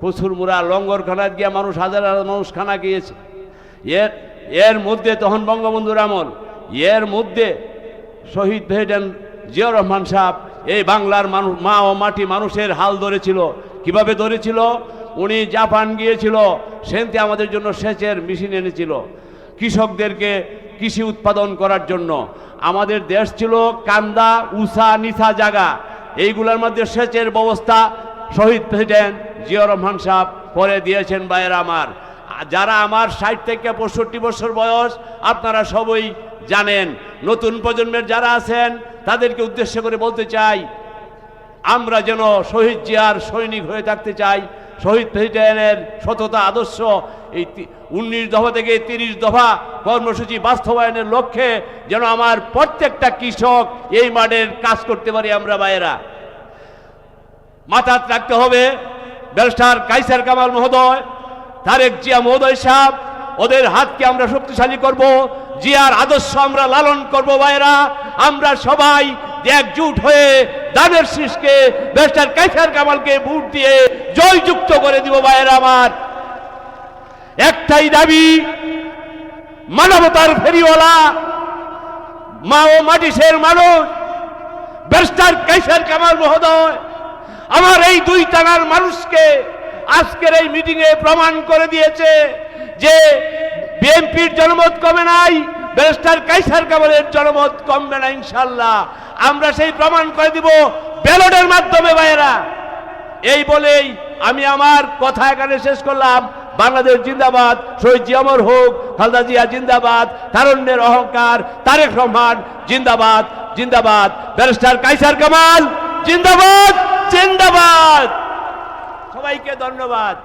কসুরমুড়া লঙ্গরখানায় গিয়ে মানুষ হাজার হাজার মানুষ খানা গিয়েছে এর এর মধ্যে তখন বঙ্গবন্ধুর আমল। এর মধ্যে শহীদ প্রেসিডেন্ট জিয়া রহমান সাহেব, এই বাংলার মানুষ, মা ও মাটি মানুষের হাল ধরেছিল। কীভাবে ধরেছিল? উনি জাপান গিয়েছিল, সেনতে আমাদের জন্য সেচের মেশিন এনেছিল। কৃষকদেরকে কৃষি উৎপাদন করার জন্য। আমাদের দেশ ছিল কান্দা, উষা নিথা জাগা। এইগুলোর মধ্যে সেচের ব্যবস্থা শহীদ প্রেসিডেন্ট জিয়া রহমান সাহেব পরে দিয়েছেন বাইরে আমার। যারা আমার ষাট থেকে পঁয়ষট্টি বছর বয়স, আপনারা সবই জানেন। নতুন প্রজন্মের যারা আছেন, তাদেরকে উদ্দেশ্য করে বলতে চাই, আমরা যেন শহীদ জিয়ার সৈনিক হয়ে থাকতে চাই। শহীদ প্রেসিডেন্টের সততা আদর্শ, এই উনিশ দফা থেকে তিরিশ দফা কর্মসূচি বাস্তবায়নের লক্ষ্যে যেন আমার প্রত্যেকটা কৃষক এই মাঠের কাজ করতে পারি আমরা বাইরা মাথাত রাখতে হবে ব্যারিস্টার কাইসার কামাল মহোদয়, তারেক জিয়া মহোদয় সাহেব, ওদের হাতকে আমরা শক্তিশালী করব, জিয়ার আদর্শ আমরা লালন করব ভাইরা আমরা সবাই একজুট হয়ে দানের শীষকে, ব্যারিস্টার কাইসার কামালকে ভোট দিয়ে জয়যুক্ত করে দিব ভাইয়েরা আমার। একটাই দাবি, মানবতার ফেরিওয়ালা মা ও মাটিসের মানুষ, ব্যারিস্টার কাইসার কামাল মহোদয়। আমার এই দুই টানার মানুষকে আজকের এই মিটিংয়ে প্রমাণ করে দিয়েছে যে বিএনপির জনমত কমে নাই, ব্যারিস্টার কাইসার কামালের জনমত কমবে না ইনশাল্লাহ আমরা সেই প্রমাণ করে দিব ব্যালটের মাধ্যমে ভাইয়েরা। এই বলেই আমি আমার কথা এখানে শেষ করলাম। বাংলাদেশ জিন্দাবাদ, শহীদ জিয়ামর হোক, খালদা জিয়া জিন্দাবাদ, তারণ্যের অহংকার, তারেক রহমান জিন্দাবাদ জিন্দাবাদ। ব্যারিস্টার কাইসার কামাল জিন্দাবাদ। জিন্দাবাদ। সবাইকে ধন্যবাদ।